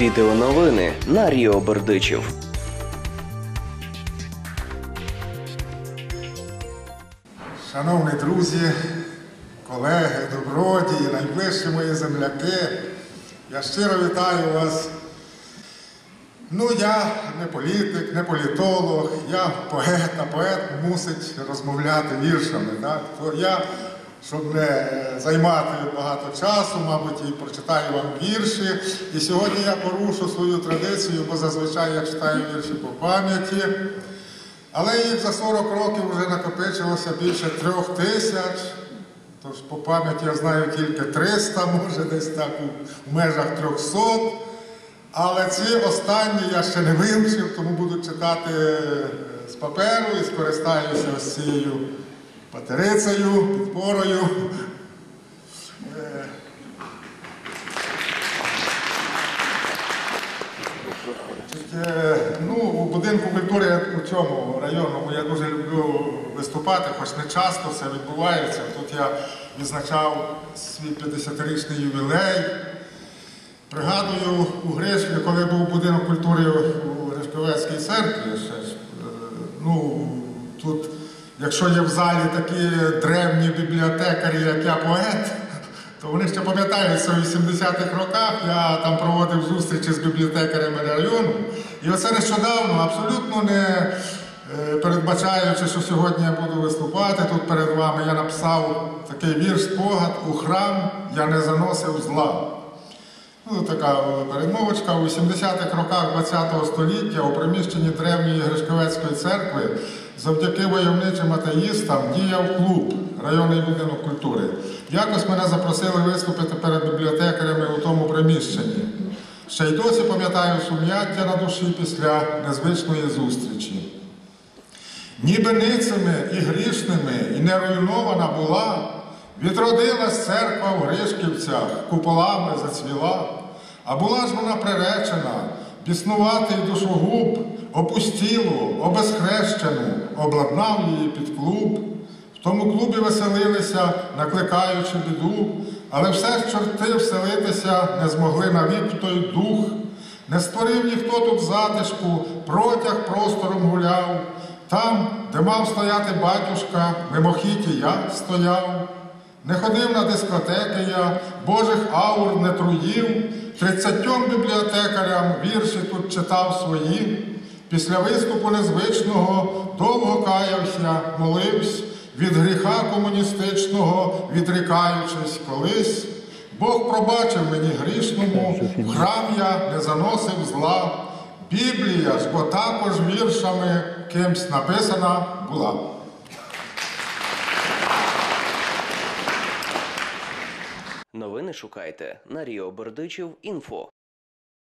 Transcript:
Відеоновини на Ріо Бердичів. Шановні друзі, колеги, добродії, найближчі мої земляки, я щиро вітаю вас. Ну, я не політик, не політолог, я поет, а поет мусить розмовляти віршами. Так? То я, щоб не е, займати багато часу, мабуть, і прочитаю вам вірші. І сьогодні я порушу свою традицію, бо зазвичай я читаю вірші по пам'яті. Але їх за 40 років вже накопичилося більше трьох тисяч. Тож по пам'яті я знаю тільки 300, може десь так у межах 300. Але ці останні я ще не вивчив, тому буду читати е, з паперу і скористаюся ось цією патерицею, підпорою. Е, ну, у будинку культури у цьому районному я дуже люблю виступати, хоч не часто це відбувається. Тут я відзначав свій 50-річний ювілей. Пригадую, у Гришкові, коли був будинок культури у Гришковецькій церкві, ще е, ну, тут, якщо є в залі такі древні бібліотекарі, як я поет, то вони ще пам'ятають, що в 80-х роках я там проводив зустрічі з бібліотекарями району. І оце нещодавно, абсолютно не е, передбачаючи, що сьогодні я буду виступати тут перед вами, я написав такий вірш спогад у храм я не заносив зла. Ну, така е, передмовочка. У 80-х роках ХХ століття у приміщенні древньої Гришковецької церкви завдяки войовничим атеїстам діяв клуб, районний будинок культури. Якось мене запросили виступити перед бібліотекарями у тому приміщенні. Ще й досі пам'ятаю сум'яття на душі після незвичної зустрічі. Ніби ницими і грішними і не руйнована була, відродилась церква в Гришківцях, куполами зацвіла, а була ж вона приречена, біснуватий душогуб, опустілу, обезхрещену, обладнав її під клуб. В тому клубі веселилися, накликаючи біду, але все ж чорти вселитися не змогли навік той дух. Не створив ніхто тут затишку, протяг простором гуляв. Там, де мав стояти батюшка, мимохіті я стояв. Не ходив на дискотеки я, Божих аур не труїв, тридцятьом бібліотекарям вірші тут читав свої. Після виступу незвичного довго каявся, молився, від гріха комуністичного, відрікаючись колись. Бог пробачив мені грішному, храм я не заносив зла. Біблія ж, бо також віршами кимсь написана була. Новини шукайте на Ріо Бердичів. Інфо.